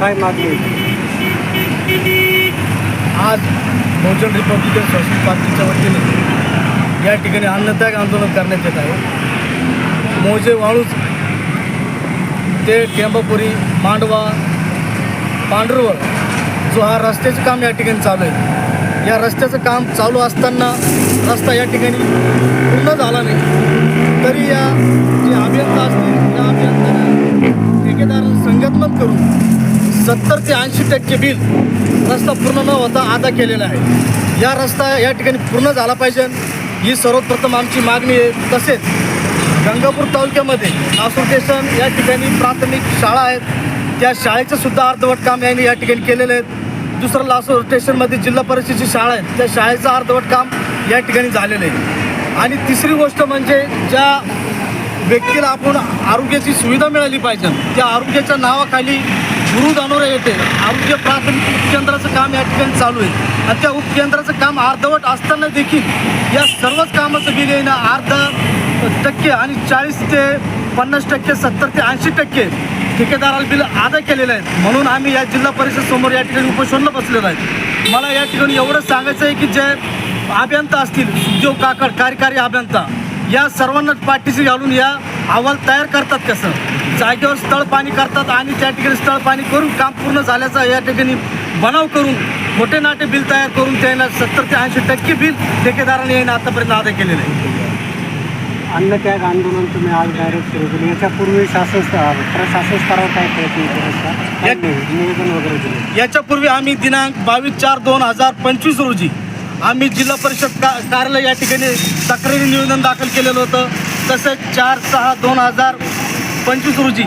काय मागणी आज बहुजन रिपब्लिकन सोशल पार्टीच्या वतीने या ठिकाणी अन्नत्याग आंदोलन करण्यात येत आहे. मोजे वाळूज ते टेंबापुरी मांडवा पांढरवळ जो हा रस्त्याचं काम या ठिकाणी चालू आहे. या रस्त्याचं काम चालू असताना रस्ता या ठिकाणी पूर्ण झाला नाही. तरी या जे अभियंता असतील त्या अभियंत्यांना सत्तर ते ऐंशी टक्के बिल रस्ता पूर्ण न होता अदा केलेला आहे. या रस्ता या ठिकाणी पूर्ण झाला पाहिजे. ही सर्वप्रथम आमची मागणी आहे. तसेच गंगापूर तालुक्यामध्ये असोसिएशन या ठिकाणी प्राथमिक शाळा आहेत. त्या शाळेचं सुद्धा अर्धवट काम यांनी या ठिकाणी केलेलं आहे. दुसरं लासूर स्टेशनमध्ये जिल्हा परिषदेची शाळा आहे. त्या शाळेचं अर्धवट काम या ठिकाणी झालेलं आहे. आणि तिसरी गोष्ट म्हणजे ज्या व्यक्तीला आपण आरोग्याची सुविधा मिळाली पाहिजे त्या आरोग्याच्या नावाखाली गुरु दानोरे येते आरोग्य प्राथमिक उपकेंद्राचं काम या ठिकाणी चालू आहे. आणि त्या उपकेंद्राचं काम अर्धवट असताना देखील या सर्वच कामाचं बिल येणं अर्धा टक्के आणि चाळीस ते पन्नास टक्के सत्तर ते ऐंशी टक्के ठेकेदाराला बिल अदा केलेलं आहे. म्हणून आम्ही या जिल्हा परिषद समोर या ठिकाणी उपोषणला बसलेलो आहे. मला या ठिकाणी एवढं सांगायचं आहे की जे अभियंता असतील उद्योग काकड कार्यकारी अभियंता या सर्वांना पाठीशी घालून या अहवाल तयार करतात कसं? जागेवर स्थळ पाणी करतात आणि त्या ठिकाणी स्थळ पाणी करून काम पूर्ण झाल्याचा या ठिकाणी बनाव करून मोठे नाटे बिल तयार करून त्यांना सत्तर ते ऐंशी टक्के बिल ठेकेदाराने याने आतापर्यंत अदा केलेलं आहे. अन्नत्याग आंदोलन तुम्ही आज डायरेक्ट सुरू केलं. याच्यापूर्वी शासन प्रशासन स्तरावर काय प्रयत्न निवेदन वगैरे दिले? याच्यापूर्वी आम्ही दिनांक बावीस चार दोन हजार पंचवीस रोजी आम्ही जिल्हा परिषद का कार्यालय या ठिकाणी तक्रारी निवेदन दाखल केलेलं होतं. तसेच चार सहा दोन हजार पंचवीस रोजी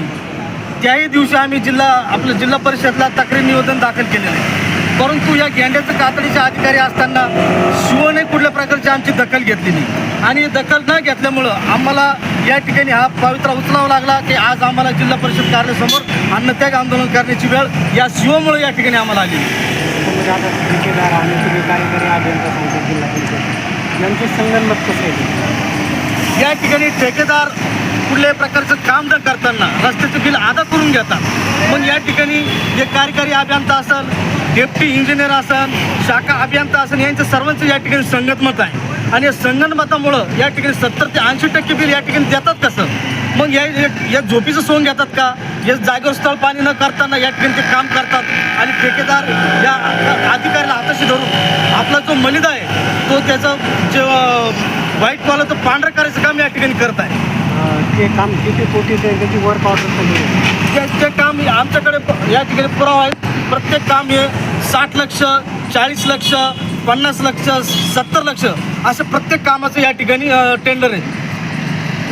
त्याही दिवशी आम्ही जिल्हा आपलं जिल्हा परिषदला तक्रारी निवेदन दाखल केलेलं आहे. परंतु या गेंड्याचं कातडीचे अधिकारी असताना शिवने कुठल्या प्रकारची आमची दखल घेतली नाही. आणि दखल न घेतल्यामुळं आम्हाला या ठिकाणी हा पवित्रा उचलावा लागला की आज आम्हाला जिल्हा परिषद कार्यालयासमोर अन्नत्याग आंदोलन करण्याची वेळ या शिवामुळे या ठिकाणी आम्हाला आली त्यामध्ये आता ठेकेदार आणि तुम्ही कार्यकारी अभियंता सांगतो जिल्हा परिषद यांचे संगनमत कसं आहे? या ठिकाणी ठेकेदार कुठल्याही प्रकारचं काम न करताना रस्त्याचं बिल अदा करून घेतात. मग या ठिकाणी जे कार्यकारी अभियंता असेल डेप्टी इंजिनियर असेल शाखा अभियंता असेल यांचं सर्वांचं या ठिकाणी संगतमत आहे. आणि या संगणमतामुळं या ठिकाणी सत्तर ते ऐंशी टक्के बिल या ठिकाणी देतात कसं? मग या या- झोपीचं सोंग घेतात का? या जागेवर स्थळ पाणी न करताना या ठिकाणी ते काम करतात आणि ठेकेदार या अधिकाऱ्याला हाताशी धरून आपला जो मलिदा आहे तो त्याचं जे वाईट पाला तो पांढरं करायचं काम या ठिकाणी करत आहे. ते काम किती कोटीचं आहे त्याची वर्क ऑर्डर ते- काम आमच्याकडे या ठिकाणी पुरावा आहे. प्रत्येक काम हे साठ लक्ष चाळीस लक्ष पन्नास लक्ष सत्तर लक्ष असं प्रत्येक कामाचं या ठिकाणी टेंडर आहे.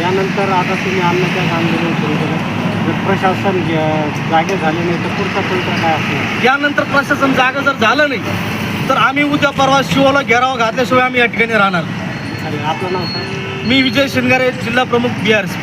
यानंतर आता तुम्ही अन्नत्याग आंदोलन सुरू केलं. जर प्रशासन जे- जागे झाले नाही तर पुढचा पवित्रा काय असणार? यानंतर प्रशासन जागा जर झालं नाही तर आम्ही उद्या परवा शिवला घेरावा घातल्याशिवाय आम्ही या ठिकाणी राहणार. चालेल आपलं नाव सांग. मी विजय शिंगारे जिल्हा प्रमुख बी आर सी